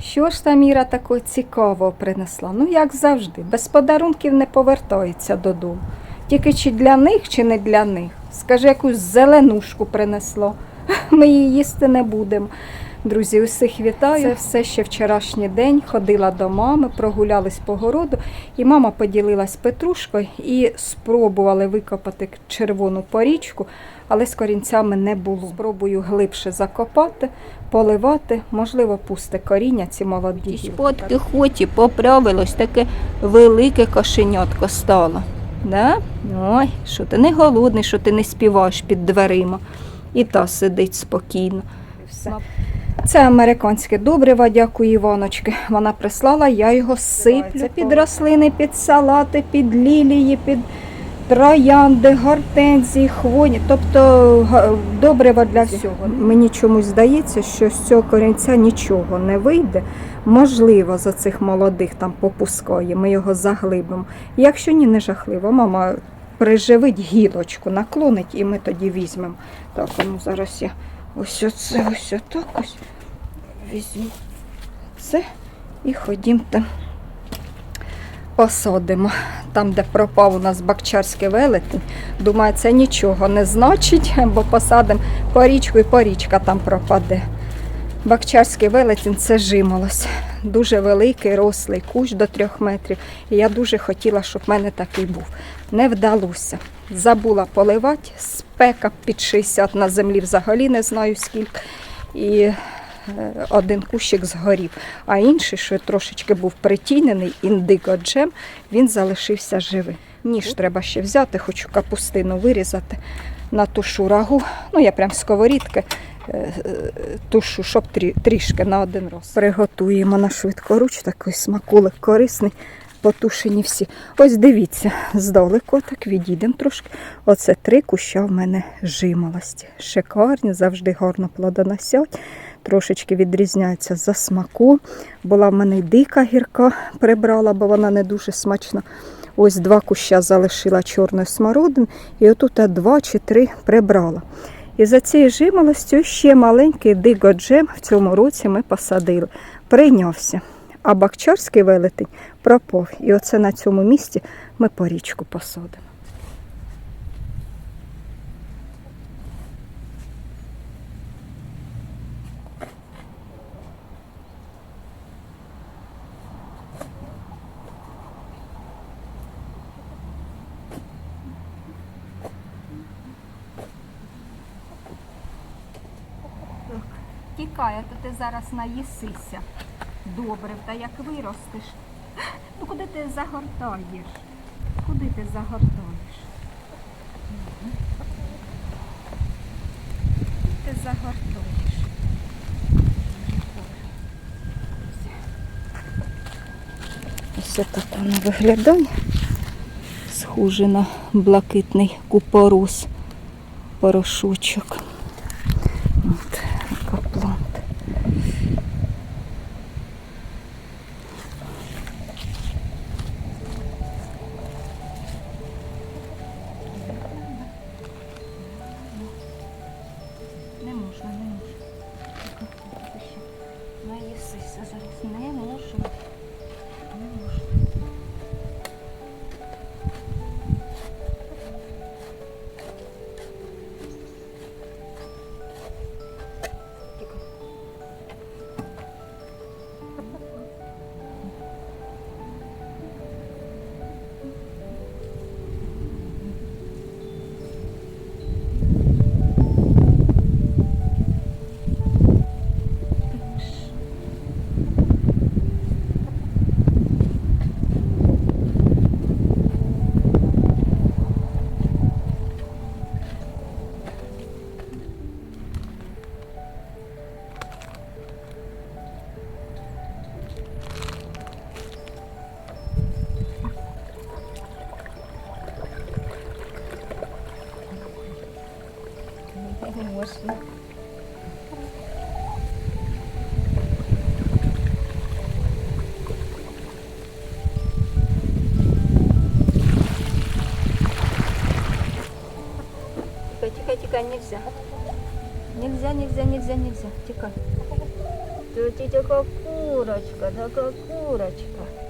Що ж та міра такого цікавого принесла? Ну, як завжди, без подарунків не повертається додому. Тільки чи для них, чи не для них. Скажи, якусь зеленушку принесло. Ми її їсти не будемо. Друзі, усіх вітаю. Це все ще вчорашній день. Ходила до мами, прогулялись по городу, і мама поділилась петрушкою і спробували викопати червону порічку, але з корінцями не було. Спробую глибше закопати, поливати, можливо, пусте коріння ці молоді. Сподки хоті поправилось, таке велике кошенятко стало. Да? Ой, що ти не голодний, що ти не співаєш під дверима. І та сидить спокійно. Все. Це американське добриво, дякую Іваночки. Вона прислала, я його сиплю під рослини, під салати, під лілії, під троянди, гортензії, хвоні. Тобто добриво для всього. Мені чомусь здається, що з цього корінця нічого не вийде. Можливо, за цих молодих там попускає, ми його заглибимо. Якщо ні, не жахливо, мама приживить гілочку, наклонить і ми тоді візьмемо. Так, ну зараз я ось оце, ось отак ось візьму це і ходім там посадимо. Там, де пропав у нас бакчарський велетень. Думаю, це нічого не значить, бо посадимо порічку і порічка там пропаде. Бакчарський велетень це жимолось. Дуже великий, рослий кущ до трьох метрів. І я дуже хотіла, щоб в мене такий був. Не вдалося. Забула поливати, спека під 60 на землі взагалі не знаю скільки. І один кущик згорів, а інший, що трошечки був притінений, індиго джем, він залишився живий. Ніж треба ще взяти, хочу капустину вирізати на тушу рагу. Ну, я прям сковорідки е, е, тушу, щоб трішки на один раз. Приготуємо на швидкоруч, такий смакулик корисний. Потушені всі. Ось дивіться, здалеку так відійдемо трошки. Оце три куща в мене жимолості. Шикарні, завжди гарно плодоносять. Трошечки відрізняються за смаку. Була в мене дика гірка прибрала, бо вона не дуже смачна. Ось два куща залишила чорної смородини, і отут два чи три прибрала. І за цією жимолостю ще маленький дигоджем в цьому році ми посадили. Прийнявся. А бакчарський велетень пропав. І оце на цьому місці ми порічку посадимо. А то ти зараз наїсися. Добре, та як виростеш. Ну куди ти загортаєш? Куди ти загортаєш? Мгм. Ти загортаєш. Ось так воно виглядає. Схоже на блакитний купорос, порошочок. Ще Наїсися зараз. Не можна. Можно. Тихо, тихо, тихо, нельзя. Нельзя, нельзя, нельзя, нельзя. Тихо. Тетя, как курочка, да курочка.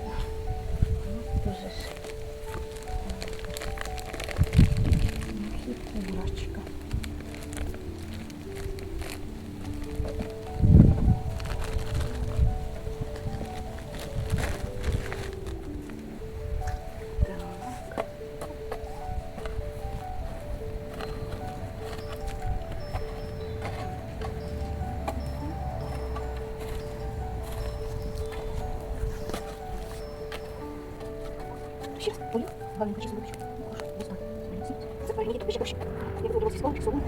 Ще раз, полю. Ладно, хочу зробити. Прошу, не знаю. Це перемені, тут ще проще. Я буду робити слово, слово.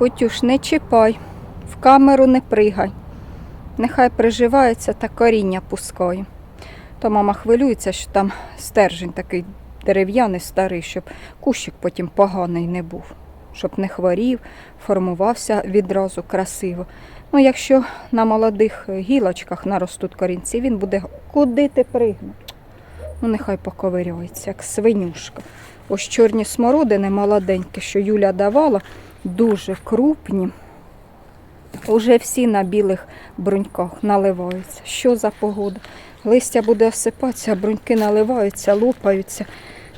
Котюш, не чіпай, в камеру не пригай. Нехай приживається та коріння пускає. То мама хвилюється, що там стержень такий дерев'яний старий, щоб кущик потім поганий не був, щоб не хворів, формувався відразу красиво. Ну, якщо на молодих гілочках наростуть корінці, він буде куди ти пригнув. Ну, нехай поковиряється, як свинюшка. Ось чорні смородини молоденькі, що Юля давала, дуже крупні. Уже всі на білих бруньках наливаються. Що за погода? Листя буде осипатися, бруньки наливаються, лопаються.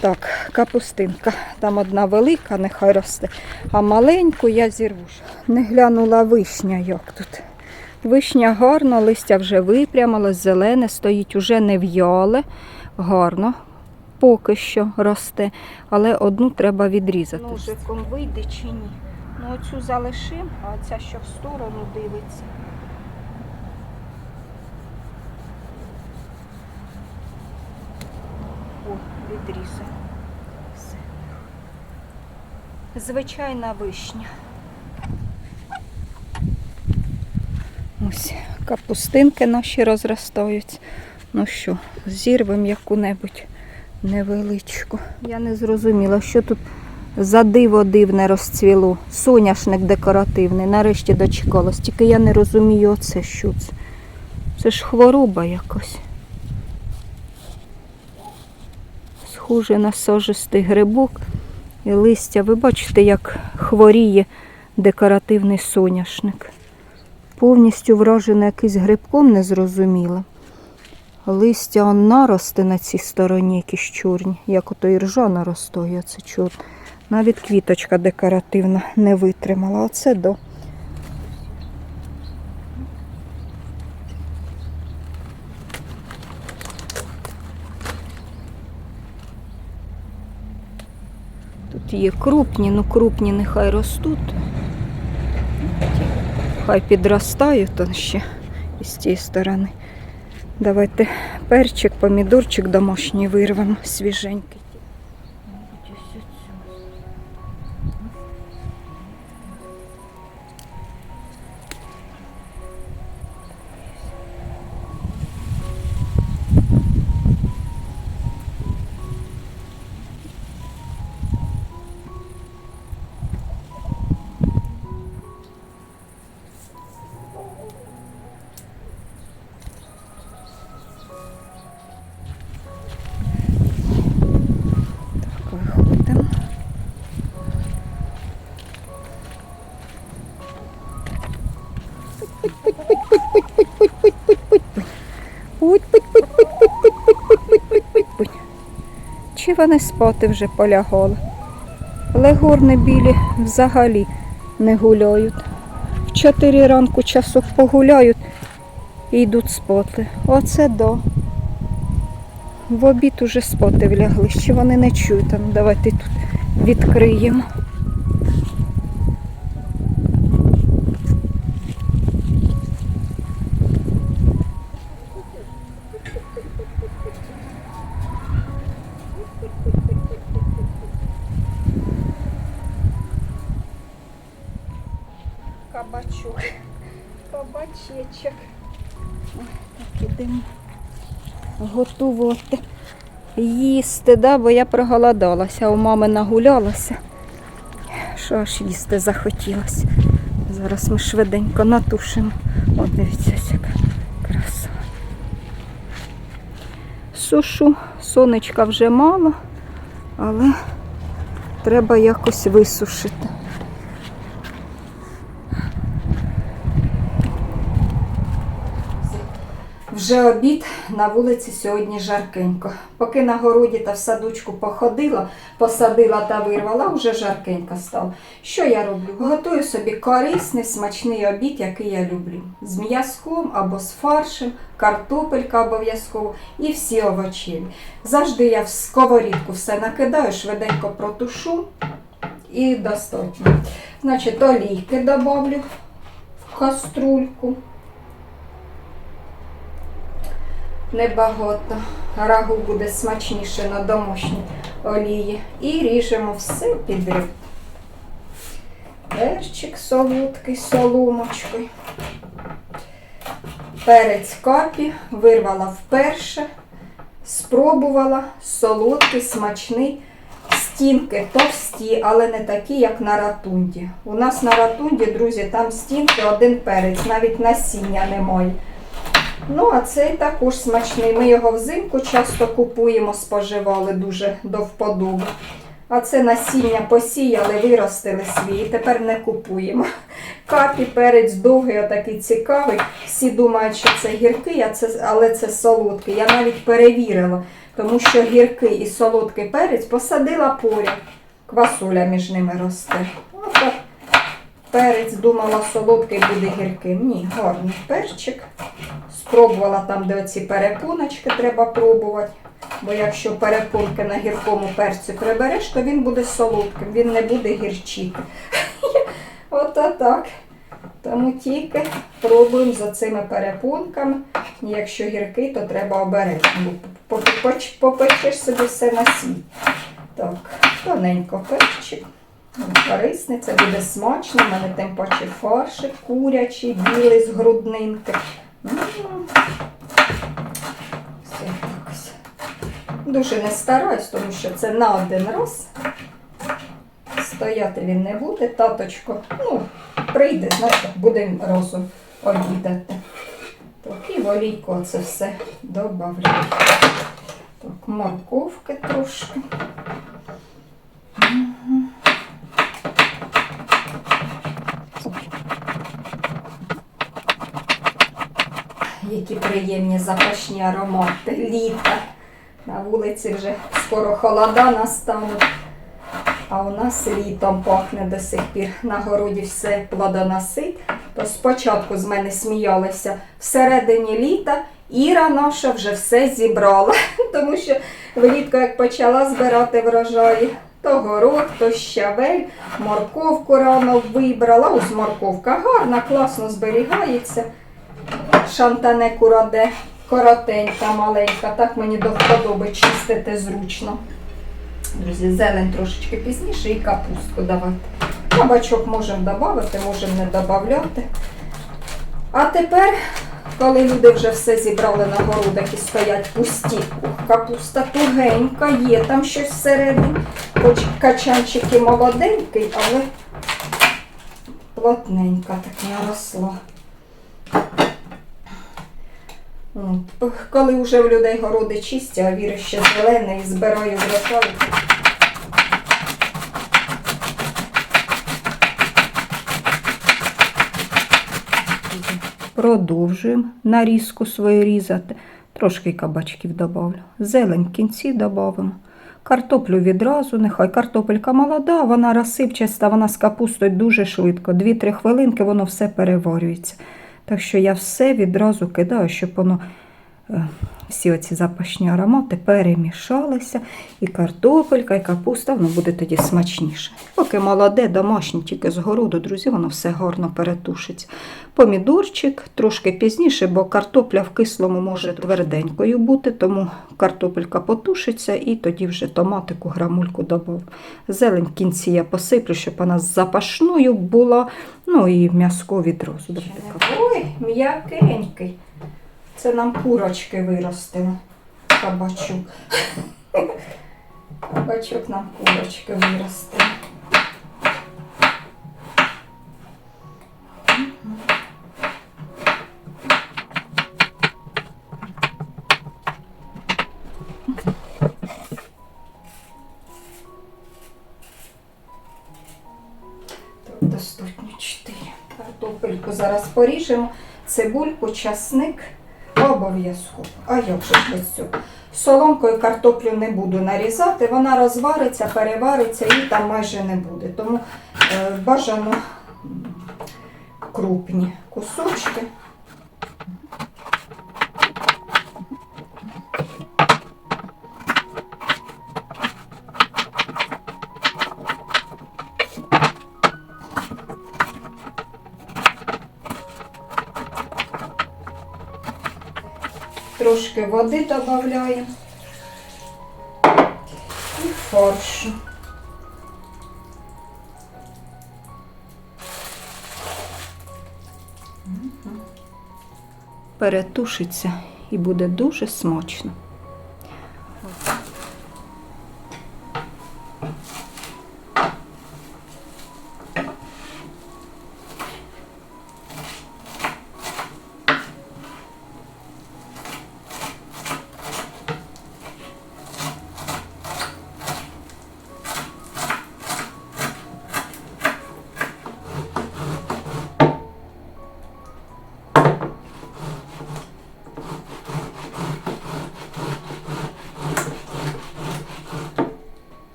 Так, капустинка. Там одна велика, нехай росте, а маленьку я зірву. Не глянула вишня, як тут. Вишня гарно, листя вже випрямилось, зелене, стоїть уже не в'яле, гарно. Поки що росте, але одну треба відрізати. Ножиком вийде чи ні? Ну оцю залишимо, а ця що в сторону дивиться. О, відрізано. Все. Звичайна вишня. Ось капустинки наші розростаються. Ну що, зірвемо яку-небудь невеличку. Я не зрозуміла, що тут за диво дивне розцвіло. Соняшник декоративний. Нарешті дочекалась. Тільки я не розумію, оце що це. Це ж хвороба якось. Схоже на сожистий грибок і листя. Ви бачите, як хворіє декоративний соняшник. Повністю вражене якийсь грибком незрозуміло. Листя он наросте на цій стороні, якісь чорні, як ото іржа наростає, це чорне. Навіть квіточка декоративна не витримала. Оце до. Тут є крупні, ну крупні нехай ростуть. Хай підростають то ще із цієї сторони. Давайте перчик, помідорчик домашній вирвемо, свіженький. Чи вони спати вже полягали? Легорни білі взагалі не гуляють. В 4 ранку часок погуляють і йдуть спати. Оце до. В обід уже спати влягли, ще вони не чують. Давайте тут відкриємо. Кабачок. Кабачечок. Ой, Так ідемо готувати. Їсти, да, бо я проголодалася, у мами нагулялася. Що аж їсти захотілося. Зараз ми швиденько натушимо. О, дивіться, ось яка краса. Сушу, сонечка вже мало, але треба якось висушити. Вже обід на вулиці сьогодні жаркенько. Поки на городі та в садочку походила, посадила та вирвала, вже жаркенько стало. Що я роблю? Готую собі корисний, смачний обід, який я люблю. З м'язком або з фаршем, картопелька обов'язково і всі овочі. Завжди я в сковорідку все накидаю, швиденько протушу і достатньо. Значить, олійки добавлю в каструльку. Небагато. Рагу буде смачніше на домашній олії. І ріжемо все підряд. Перчик солодкий соломочкою. Перець капі вирвала вперше, спробувала солодкий, смачний. Стінки товсті, але не такі, як на ратунді. У нас на ратунді, друзі, там стінки один перець, навіть насіння немає. Ну, а цей також смачний. Ми його взимку часто купуємо, споживали дуже до вподоби. А це насіння посіяли, виростили свій, і тепер не купуємо. Капі, перець довгий, отакий цікавий. Всі думають, що це гіркий, але це солодкий. Я навіть перевірила, тому що гіркий і солодкий перець посадила поряд. Квасоля між ними росте. Отак. Перець думала, солодкий буде гірким. Ні, гарний перчик. Спробувала там, де оці перепоночки треба пробувати. Бо якщо перепонки на гіркому перці прибереш, то він буде солодким, він не буде гірчити. Ото так. Тому тільки пробуємо за цими перепонками. Якщо гіркий, то треба обережно. Попечеш собі все на світ. Так, тоненько перчик. Корисний, це буде смачно. У мене тим паче фаршик курячий, білий з груднинки. Все так ось. Дуже не стараюсь, тому що це на один раз. Стояти він не буде, таточко. Ну, прийде, знаєте, будемо разом обідати. Так, і в олійку це все додавлю. Так, морковки трошки. Які приємні запашні аромати. Літа. На вулиці вже скоро холода настануть. А у нас літом пахне до сих пір. На городі все плодоносить. То спочатку з мене сміялися всередині літа. Іра наша вже все зібрала. Тому що влітку, як почала збирати врожаї, то город, то щавель, морковку рано вибрала. Ось морковка гарна, класно зберігається. Шантане кураде, коротенька, маленька. Так мені до вподоби чистити зручно. Друзі, зелень трошечки пізніше і капустку давати. Кабачок можемо додати, можемо не додати. А тепер, коли люди вже все зібрали на городах і стоять пусті, капуста тугенька, є там щось всередині. Хоч і молоденький, але плотненька так наросла. От. Коли вже в людей городи чисті, а віри ще зелене і збираю врожай. Продовжуємо нарізку свою різати. Трошки кабачків додавлю. Зелень в кінці додамо. Картоплю відразу, нехай картопелька молода, вона розсипчаста, вона з капустою дуже швидко. 2-3 хвилинки воно все переварюється. Так що я все відразу кидаю, щоб воно всі оці запашні аромати перемішалися, і картопелька, і капуста, воно буде тоді смачніше. Поки молоде, домашнє, тільки з городу, друзі, воно все гарно перетушиться. Помідорчик трошки пізніше, бо картопля в кислому може тверденькою бути, тому картопелька потушиться і тоді вже томатику, грамульку додав. Зелень в кінці я посиплю, щоб вона з запашною була. Ну і м'яско відразу. Ой, м'якенький. Це нам курочки виростили. Кабачок. Кабачок нам курочки виростили. Достатньо 4. Картопельку зараз поріжемо, цибульку, часник обов'язково. А як же без цього? Соломкою картоплю не буду нарізати, вона розвариться, перевариться і там майже не буде. Тому е, бажано крупні кусочки. Води додаємо і фаршу. Перетушиться і буде дуже смачно.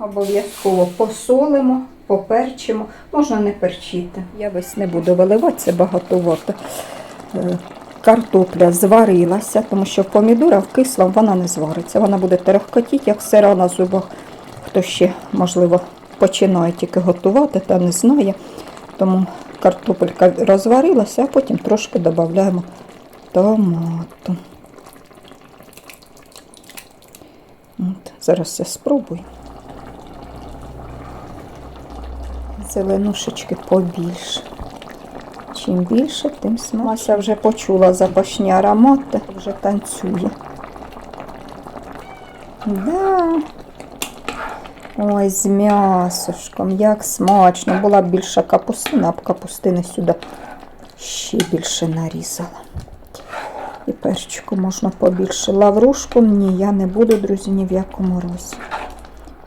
Обов'язково посолимо, поперчимо, можна не перчити. Я весь не буду виливати, це багатовато. Е, Картопля зварилася, тому що помідора в кислому вона не звариться. Вона буде терехкотіти, як сира на зубах. Хто ще, можливо, починає тільки готувати та не знає. Тому картопелька розварилася, а потім трошки додаємо томату. От, зараз я спробую. Зеленушечки побільше. Чим більше, тим смачніше. Мася вже почула запашні аромати, вже танцює. Да. Ой, з м'ясошком, як смачно. Була б більша капустина, б капустини сюди ще більше нарізала. І перчику можна побільше. Лаврушку ні, я не буду, друзі, ні в якому разі.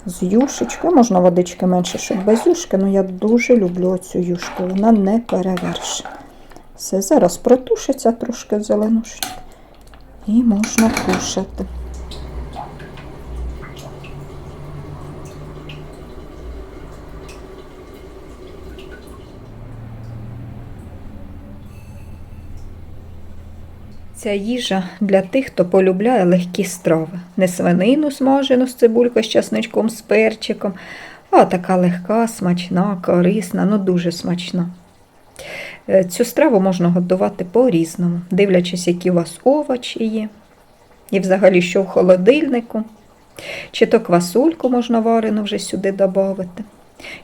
З юшечки. можна водички менше, щоб без юшки, але я дуже люблю цю юшку, вона не перевершена. Все, зараз протушиться трошки зеленушечки і можна кушати. Ця їжа для тих, хто полюбляє легкі страви. Не свинину смажену з цибулькою, з часничком, з перчиком, а така легка, смачна, корисна, ну дуже смачна. Е, Цю страву можна готувати по-різному, дивлячись, які у вас овочі є, і взагалі, що в холодильнику. Чи то квасольку можна варену вже сюди додати,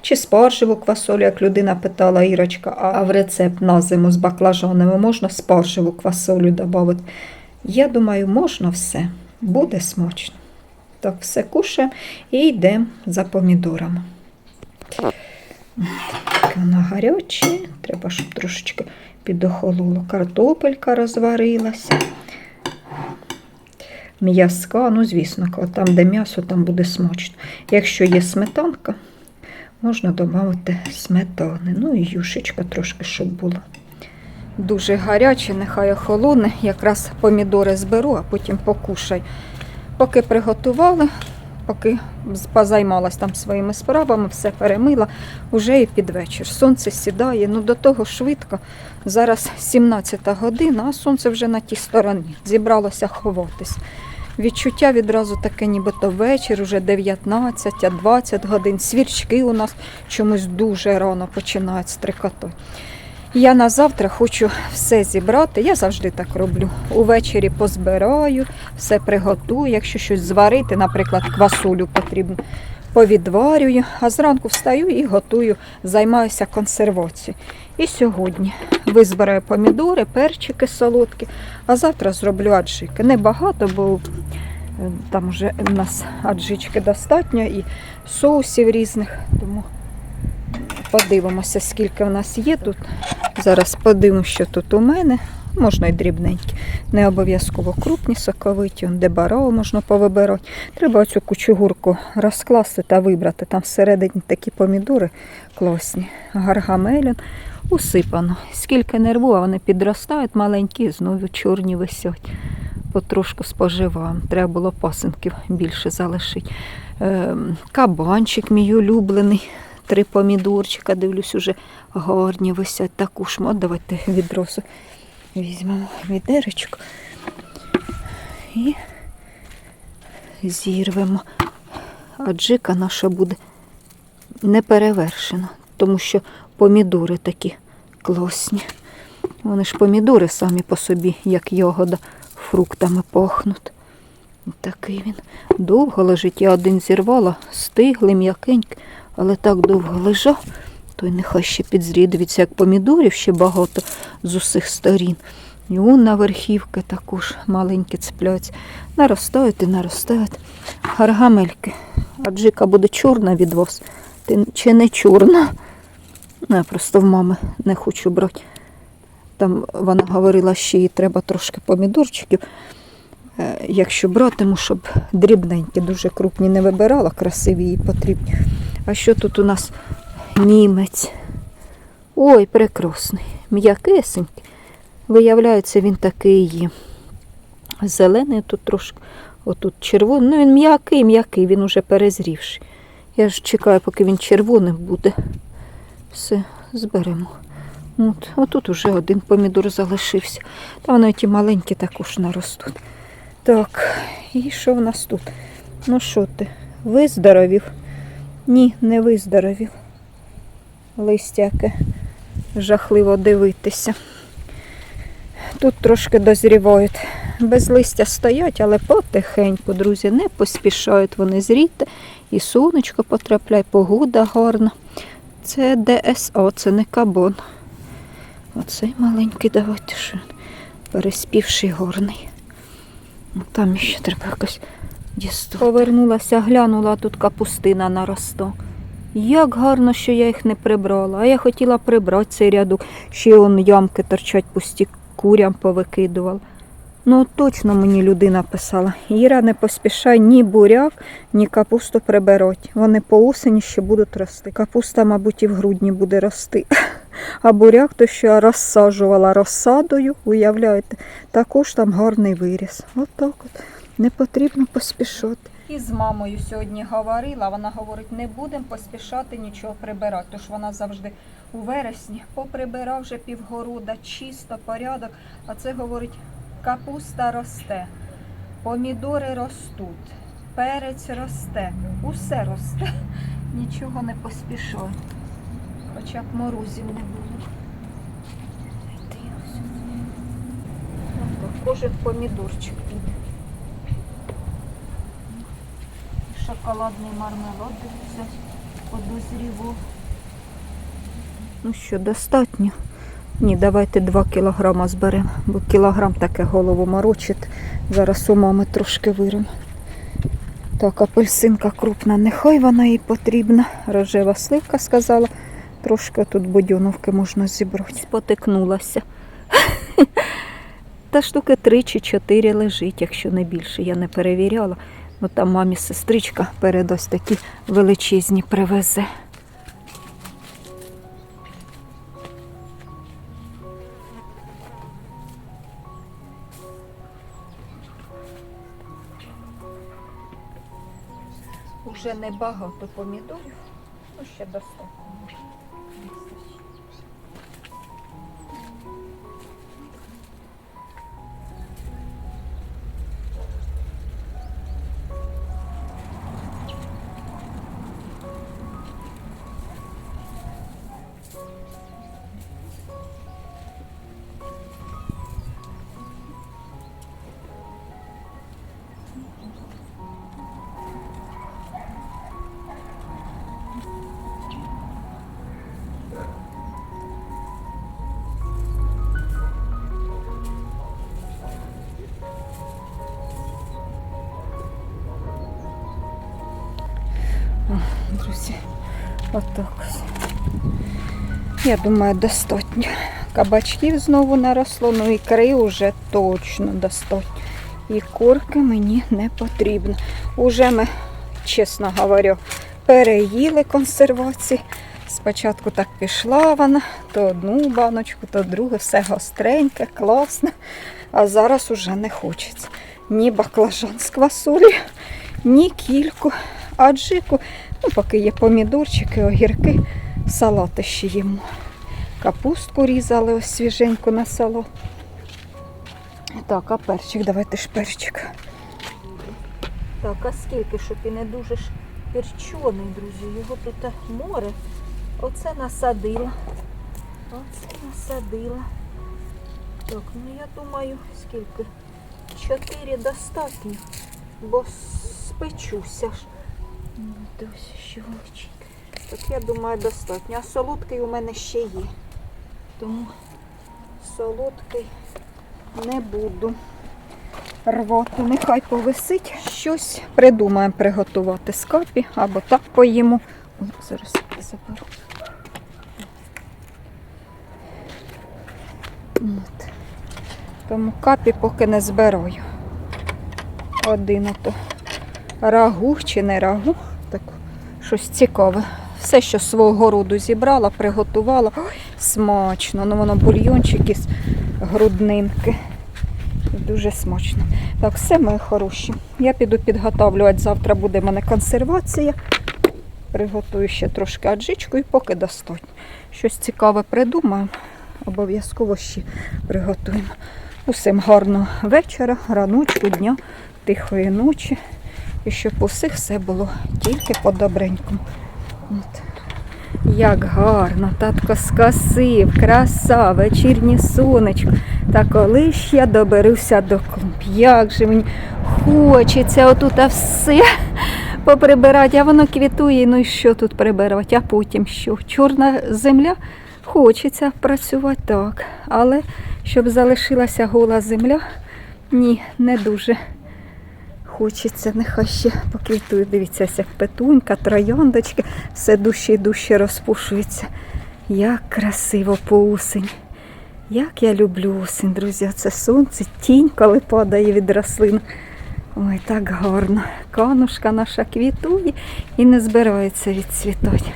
чи спаржеву квасолю, як людина питала Ірочка, а в рецепт на зиму з баклажанами можна спаржеву квасолю додати. Я думаю, можна все, буде смачно. Так, все кушаємо і йдемо за помідорами. Таке Воно гаряче, треба, щоб трошечки підохололо. Картопелька розварилася. М'язка, ну звісно, там, де м'ясо, там буде смачно. Якщо є сметанка, можна додати сметани. Ну і юшечка трошки, щоб було. Дуже гаряче, нехай охолоне. Якраз помідори зберу, а потім покушай. Поки приготували, поки позаймалась там своїми справами, все перемила, уже і під вечір. Сонце сідає, ну до того швидко. Зараз 17 година, а сонце вже на тій стороні. Зібралося ховатись. Відчуття відразу таке, нібито вечір, уже 19-20 годин. Свірчки у нас чомусь дуже рано починають стрикати. Я на завтра хочу все зібрати. Я завжди так роблю. Увечері позбираю, все приготую. Якщо щось зварити, наприклад, квасолю потрібно, повідварюю, а зранку встаю і готую, займаюся консервацією. І сьогодні визбираю помідори, перчики солодкі, а завтра зроблю аджики. Небагато, бо е, там вже у нас аджички достатньо і соусів різних. Тому подивимося, скільки у нас є тут. Зараз подивимося, що тут у мене. Можна й дрібненькі. Не обов'язково крупні, соковиті, де баро можна повибирати. Треба оцю кучугурку розкласти та вибрати. Там всередині такі помідори класні. Гаргамелін усипано. Скільки не рву, а вони підростають маленькі, знову чорні висять. Потрошку споживаємо. Треба було пасинків більше залишити. Ем, кабанчик мій улюблений. Три помідорчика, дивлюсь, уже гарні висять. Таку шмат. Давайте відразу візьмемо відеречку і зірвемо. А джика наша буде не перевершена, тому що помідори такі класні. Вони ж помідори самі по собі, як ягода, фруктами пахнуть. Такий він довго лежить. Я один зірвала, стиглий, м'якенький, але так довго лежав, то й нехай ще підзріє. Дивіться, як помідорів ще багато з усіх сторін. І он на верхівки також маленькі цепляються. Наростають і наростають. Гаргамельки. А джика буде чорна від вас. Чи не чорна? Ну, я просто в мами не хочу брати. Там вона говорила, що їй треба трошки помідорчиків. Е, Якщо братиму, щоб дрібненькі, дуже крупні не вибирала, красиві їй потрібні. А що тут у нас німець? Ой, прекрасний, м'якесенький. Виявляється, він такий зелений тут трошки, отут червоний. Ну він м'який, м'який, він уже перезрівший. Я ж чекаю, поки він червоним буде. Все, зберемо. От, отут уже один помідор залишився. Та вони ті маленькі також наростуть. Так, і що в нас тут? Ну що ти? Виздоровів? Ні, не виздоровів. Листя яке жахливо дивитися. Тут трошки дозрівають. Без листя стоять, але потихеньку, друзі, не поспішають вони зріти. І сонечко потрапляє, погода гарна. Це ДСО, це не кабон. Оцей маленький, давайте що. Переспівший горний. Ну, Там ще треба якось дістати. Повернулася, глянула, тут капустина наросла. Як гарно, що я їх не прибрала. А я хотіла прибрати цей рядок. Ще он ямки торчать пусті, курям повикидувала. Ну, точно мені людина писала. Іра, не поспішай ні буряк, ні капусту приберуть. Вони по осені ще будуть рости. Капуста, мабуть, і в грудні буде рости. А буряк, то я розсаджувала розсадою, уявляєте, також там гарний виріс. Отак от. Не потрібно поспішати. І з мамою сьогодні говорила, вона говорить, не будемо поспішати нічого прибирати, тож вона завжди у вересні поприбирав вже півгорода, чисто, порядок, а це говорить, капуста росте, помідори ростуть, перець росте, усе росте, нічого не поспішай. Хоча б морозів не було. Кожен помідорчик піде. І Шоколадний мармелад дивіться, подозрівав. Ну що, достатньо? Ні, давайте 2 кілограма зберемо, бо кілограм таке голову морочить. Зараз у мами трошки виримо. Так, апельсинка крупна, нехай вона їй потрібна. Рожева сливка сказала. Трошки тут будьоновки можна зібрати. Спотикнулася. Та штуки три чи чотири лежить, якщо не більше. Я не перевіряла. Ну там мамі сестричка передасть такі величезні привезе. Уже небагато помідорів, ну ще достатньо. Отак ось. Я думаю, достатньо. Кабачків знову наросло, ну ікри вже точно достатньо. І курки мені не потрібно. Уже ми, чесно говорю, переїли консервації. Спочатку так пішла вона, то одну баночку, то другу, все гостреньке, класно. А зараз уже не хочеться. Ні баклажан з квасолі, ні кільку, аджику. Ну, поки є помідорчики, огірки, салати ще їмо. Капустку різали ось свіженьку на салат. Так, а перчик, давайте ж перчик. Так, а скільки, щоб і не дуже ж перчений, друзі. Його тут море. Оце насадила. Оце насадила. Так, ну я думаю, скільки? Чотири достатньо, бо спечуся ж. Ось що величить. Так я думаю, достатньо. А солодкий у мене ще є. Тому солодкий не буду рвати. Нехай повисить. Щось придумаємо приготувати з капі або так поїмо. Ой, зараз заберу. От. Тому капі поки не збираю. Один ото рагу чи не рагу. Щось цікаве. Все, що з свого городу зібрала, приготувала. Ой, смачно. Ну воно бульйончик із груднинки. Дуже смачно. Так, все мої хороші. Я піду підготовлювати. Завтра буде в мене консервація. Приготую ще трошки аджичку і поки достатньо. Щось цікаве придумаємо. Обов'язково ще приготуємо. Усім гарного вечора, раночку, дня, тихої ночі. І щоб у все було тільки по-добренькому. Як гарно, татко скосив, краса, вечірнє сонечко. Та коли ж я доберуся до клумб, як же мені хочеться отут все поприбирати, а воно квітує, ну і що тут прибирати, а потім що? Чорна земля, хочеться працювати так, але щоб залишилася гола земля, ні, не дуже. Хочеться, нехай ще поквітує. Дивіться, як петунька, трояндочки, все дужче і дужче розпушується. Як красиво по осень. Як я люблю осінь, друзі. Це сонце, тінь, коли падає від рослин. Ой, так гарно. Канушка наша квітує і не збирається від відцвітати.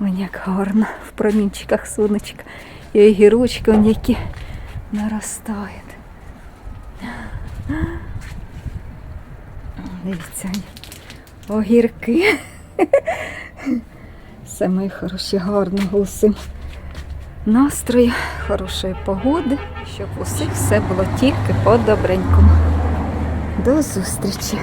Ой, як гарно в промінчиках сонечка. І огірочки, які наростають. Дивіться, огірки. Все хороші, гарного гуси. настрою, хорошої погоди, щоб усіх все було тільки по-добренькому. До зустрічі!